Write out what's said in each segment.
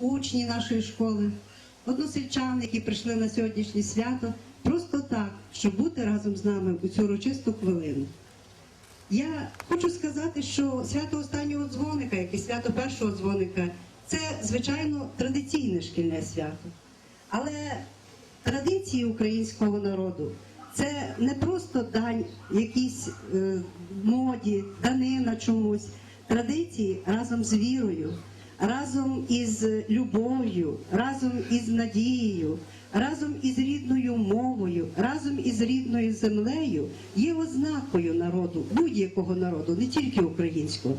учні нашої школи, односельчани, які прийшли на сьогоднішнє свято, просто так, щоб бути разом з нами у цю урочисту хвилину. Я хочу сказати, що свято останнього дзвоника, як і свято першого дзвоника, це звичайно традиційне шкільне свято. Але традиції українського народу це не просто дань якійсь е, моді, данина чомусь. Традиції разом з вірою, разом із любов'ю, разом із надією, разом із рідною мовою, разом із рідною землею є ознакою народу, будь-якого народу, не тільки українського.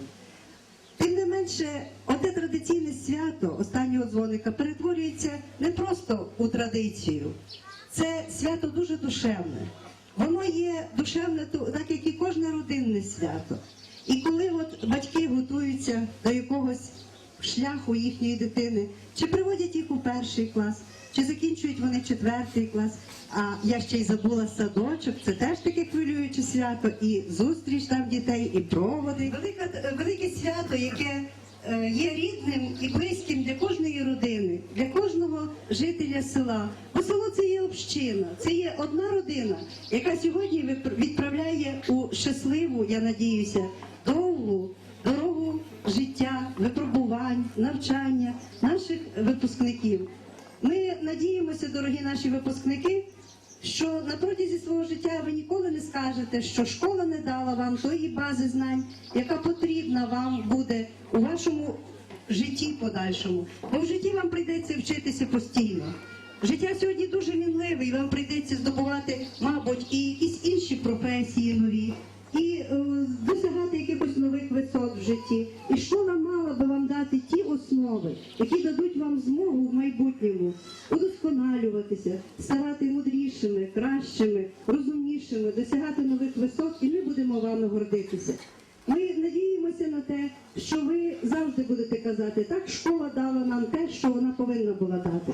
Тим не менше, оте традиційне свято останнього дзвоника перетворюється не просто у традицію. Це свято дуже душевне. Воно є душевне, так як і кожне родинне свято. І коли от батьки готуються до якогось шляху їхньої дитини, чи приводять їх у перший клас, чи закінчують вони четвертий клас. А я ще й забула садочок, це теж таке хвилююче свято, і зустріч там дітей, і проводи. Велике, велике свято, яке е, є рідним і близьким для кожної родини, для кожного жителя села. Бо село це є община, це є одна родина, яка сьогодні відправляє у щасливу, я надіюся, довгу життя, випробувань, навчання наших випускників. Ми надіємося, дорогі наші випускники, що на протязі свого життя ви ніколи не скажете, що школа не дала вам тої бази знань, яка потрібна вам буде у вашому житті подальшому. Бо в житті вам прийдеться вчитися постійно. Життя сьогодні дуже мінливе, і вам прийдеться здобувати, мабуть, і якісь інші професії нові, і е, досягати якихось нових висот в житті. І школа мала би вам дати ті основи, які дадуть вам змогу в майбутньому удосконалюватися, ставати мудрішими, кращими, розумнішими, досягати нових висот, і ми будемо вами гордитися. Ми надіємося на те, що ви завжди будете казати, так школа дала нам те, що вона повинна була дати.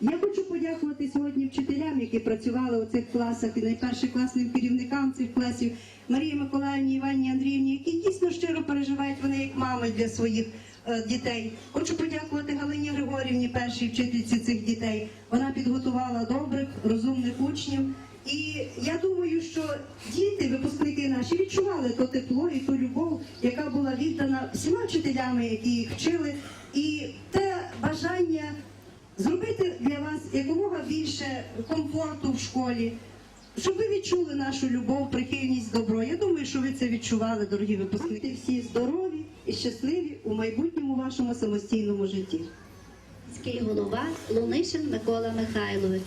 Я хочу подякувати сьогодні вчителям, які працювали у цих класах, і найперше класним керівникам цих класів Марії Миколаївні, Івані Андріївні, які дійсно щиро переживають вони як мами для своїх е, дітей. Хочу подякувати Галині Григорівні, першій вчительці цих дітей. Вона підготувала добрих, розумних учнів. І я думаю, що діти, випускники наші, відчували то тепло і ту любов, яка була віддана всіма вчителями, які їх вчили, і те бажання зробити для вас якомога більше комфорту в школі, щоб ви відчули нашу любов, прихильність, добро. Я думаю, що ви це відчували, дорогі випускники. Всі здорові і щасливі у майбутньому вашому самостійному житті. Міський голова Лунишин Микола Михайлович.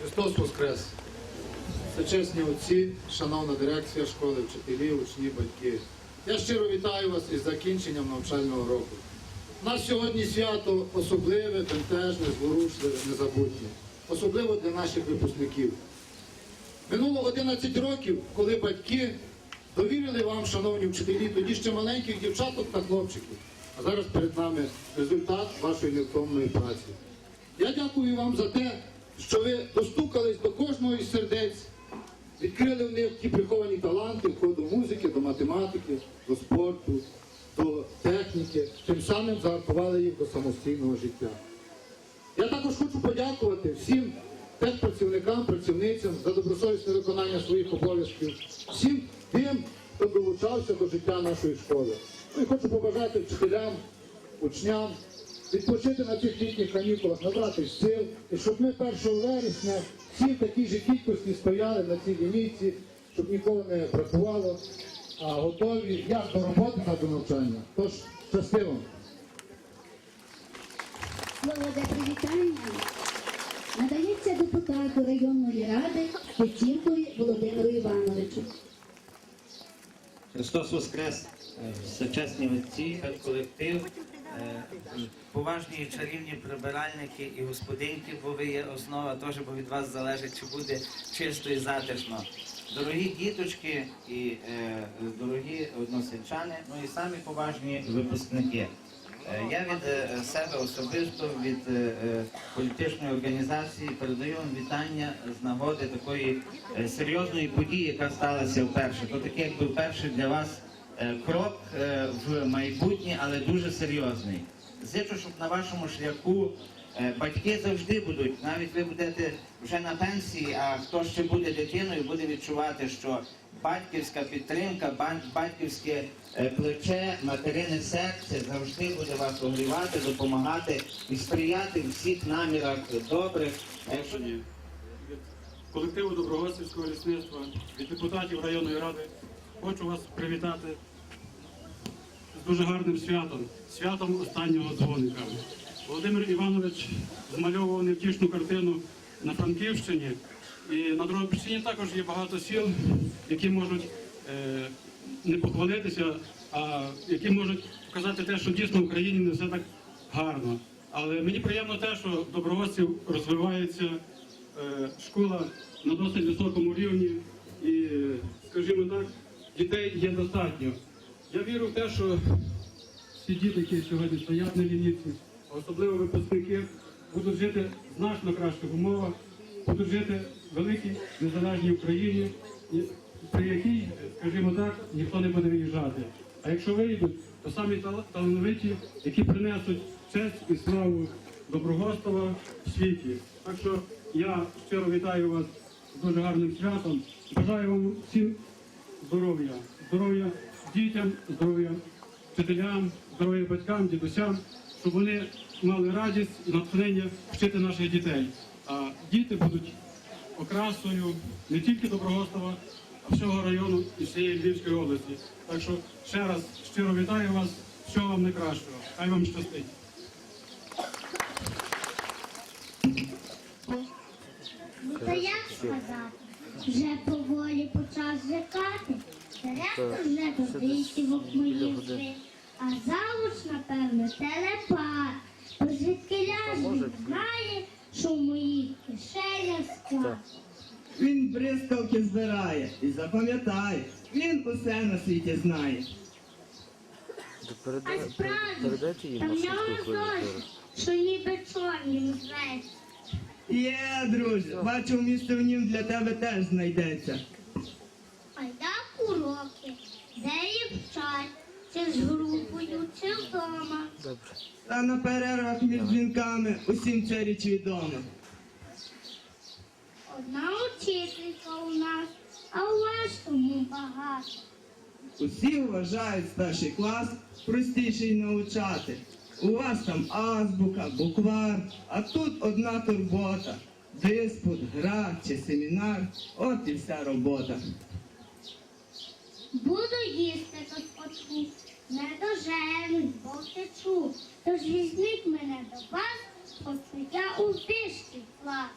Христос Воскрес! Це чесні отці, шановна дирекція школи, вчителі, учні, батьки. Я щиро вітаю вас із закінченням навчального року. Нас сьогодні свято особливе, бентежне, зворушливе, незабутнє. Особливо для наших випускників. Минуло 11 років, коли батьки довірили вам, шановні вчителі, тоді ще маленьких дівчаток та хлопчиків. А зараз перед нами результат вашої невтомної праці. Я дякую вам за те, що ви достукались до кожного із сердець, відкрили в них ті приховані таланти входу музики, до математики, до спорту, до техніки, тим самим загартували їх до самостійного життя. Я також хочу подякувати всім техпрацівникам, працівницям за добросовісне виконання своїх обов'язків, всім тим, хто долучався до життя нашої школи. Ну і хочу побажати вчителям, учням відпочити на цих літніх канікулах, набрати сил, і щоб ми 1 вересня всі в такій же кількості стояли на цій лінійці, щоб ніколи не бракувало, а готові як до роботи, так до навчання. Тож щасливо! Слово для привітання надається депутату районної ради Печінкові Володимиру Івановичу. Христос Воскрес, Е, сучасні отці, колектив, е, поважні і чарівні прибиральники і господинки, бо ви є основа теж, бо від вас залежить, чи буде чисто і затишно. Дорогі діточки і е, дорогі односельчани, ну і самі поважні випускники. Е, Я від е, себе особисто, від е, політичної організації передаю вам вітання з нагоди такої серйозної події, яка сталася вперше. То таке, якби вперше для вас крок в майбутнє, але дуже серйозний. Зичу, щоб на вашому шляху батьки завжди будуть, навіть ви будете вже на пенсії, а хто ще буде дитиною, буде відчувати, що батьківська підтримка, батьківське е, плече, материне серце завжди буде вас огрівати, допомагати і сприяти всіх намірах добрих. Від колективу Доброгостівського лісництва, від депутатів районної ради хочу вас привітати з дуже гарним святом, святом останнього дзвоника. Володимир Іванович змальовував невтішну картину на Франківщині. І на Дрогобичині також є багато сіл, які можуть е, не похвалитися, а які можуть показати те, що дійсно в Україні не все так гарно. Але мені приємно те, що Добровольців розвивається е, школа на досить високому рівні, і, скажімо так, дітей є достатньо. Я вірю в те, що всі діти, які сьогодні стоять на лінійці, особливо випускники, будуть жити в значно кращих умовах, будуть жити в великій незалежній Україні, при якій, скажімо так, ніхто не буде виїжджати. А якщо виїдуть, то самі талановиті, які принесуть честь і славу Доброгостова в світі. Так що я щиро вітаю вас з дуже гарним святом. Бажаю вам всім здоров'я, здоров'я дітям, здоров'я вчителям, здоров'я батькам, дідусям, щоб вони мали радість і натхнення вчити наших дітей. А діти будуть окрасою не тільки Доброгостова, а всього району і всієї Львівської області. Так що ще раз щиро вітаю вас, всього вам найкращого. Хай вам щастить. Ну то як сказати? Вже поволі почав зникати. Директор вже до висівок моїх а завуч, напевно, телепат. Бо звідки він знає, що в моїх кишенях склад. Він бризкалки збирає і запам'ятай, він усе на світі знає. А справді, там нього зось, що ніби чорні звесть. Є, друже, бачу, місце в нім для тебе теж знайдеться. А як уроки? Де їх вчать? Чи з групою, чи вдома? Та на перервах між дзвінками усім ця річ відома. Одна учителька у нас, а у вас тому багато. Усі вважають старший клас простіший навчати. У вас там азбука, буквар, а тут одна турбота. Диспут, гра чи семінар, от і вся робота. Буду їсти тут почну, не доженусь, бо втечу. Тож візьміть мене до вас, поки я у вищий клас.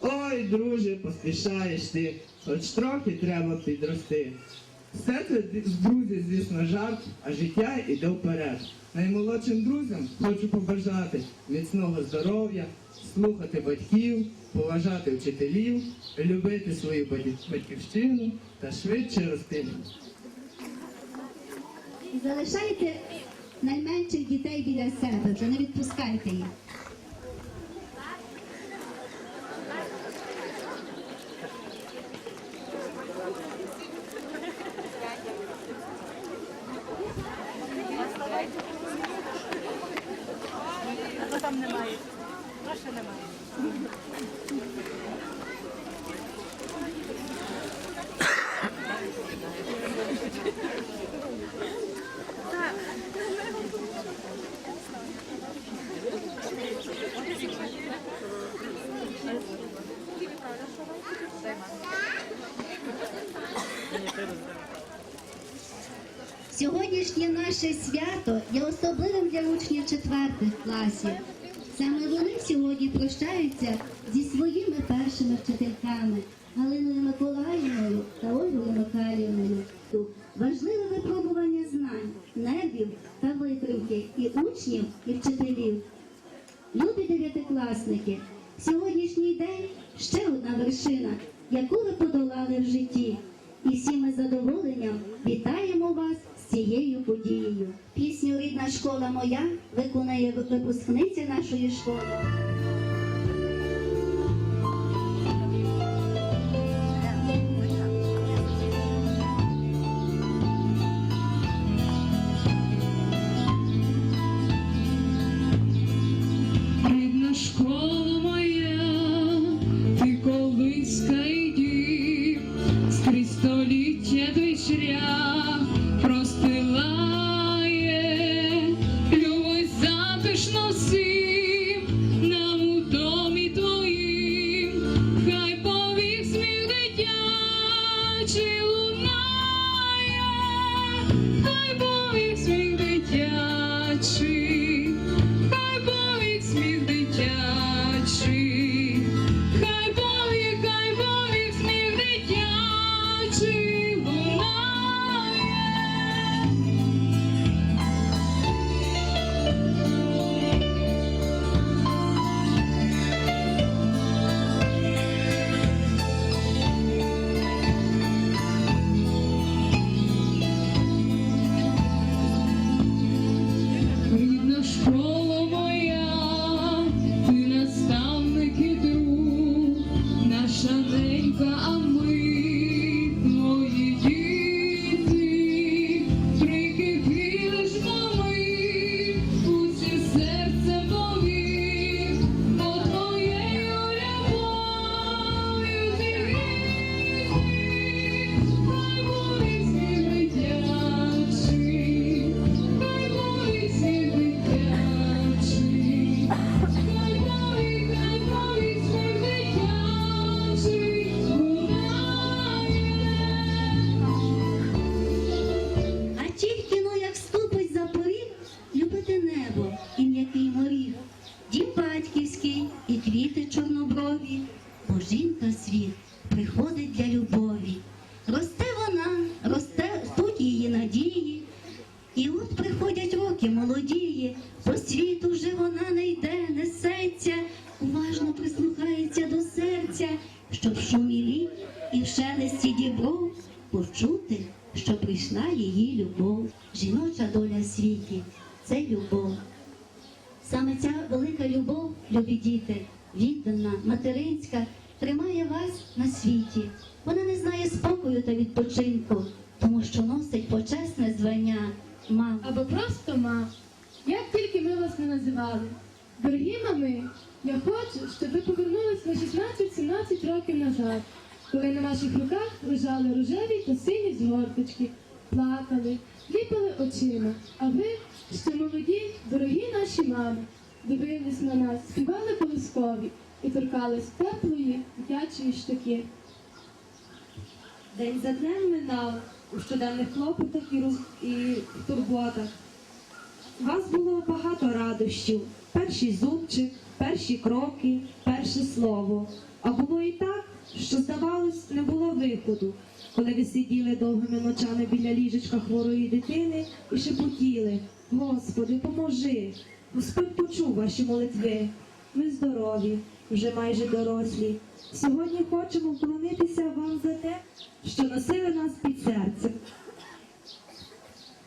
Ой, друже, поспішаєш ти, хоч трохи треба підрости. Все це, друзі, звісно, жарт, а життя іде вперед. Наймолодшим друзям хочу побажати міцного здоров'я, слухати батьків, поважати вчителів, любити свою батьківщину та швидше рости. Залишайте найменших дітей біля себе, вже не відпускайте їх. Сьогоднішнє наше свято є особливим для учнів четвертих класів. Саме вони сьогодні прощаються зі своїми першими вчительками Галиною Миколаївною та Ольгою Михайлівною. Важливе випробування знань, нервів та витримки і учнів, і вчителів. Любі дев'ятикласники, сьогоднішній день ще одна вершина, яку ви подолали в житті. І всі ми задоволенням вітаємо вас цією подією. Пісню Рідна школа моя виконає випускниця нашої школи. Уважно до серця, щоб в шумі літ і в шелесті дібров почути, що прийшла її любов. Жіноча доля в світі це любов. Саме ця велика любов, любі діти, віддана, материнська, тримає вас на світі. Вона не знає спокою та відпочинку, тому що носить почесне звання мам. або просто ма. Як тільки ми вас не називали. Дорогі мами, я хочу, щоб ви повернулись на 16-17 років назад, коли на ваших руках лежали рожеві та сині згорточки, плакали, ліпили очима. А ви, ще молоді, дорогі наші мами, дивились на нас, співали колискові і торкались теплої, дитячої щоки. День за днем минав у щоденних клопотах і, роз... і турботах. У вас було багато радощів. Перший зубчик, перші кроки, перше слово. А було і так, що, здавалось, не було виходу, коли ви сиділи довгими ночами біля ліжечка хворої дитини і шепотіли Господи, поможи! Господь почув ваші молитви. Ми здорові, вже майже дорослі. Сьогодні хочемо вклонитися вам за те, що носили нас під серцем.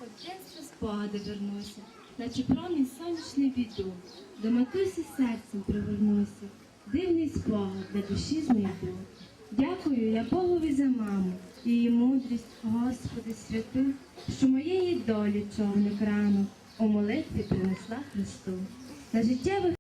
От дитинства спогади вернуся, наче промінь сонячний біду, до матусі серцем привернуся, дивний спогад для душі знайду. Дякую я Богові за маму, її мудрість, Господи святу, що моєї долі човник рано у молитві принесла Христу. На життєвих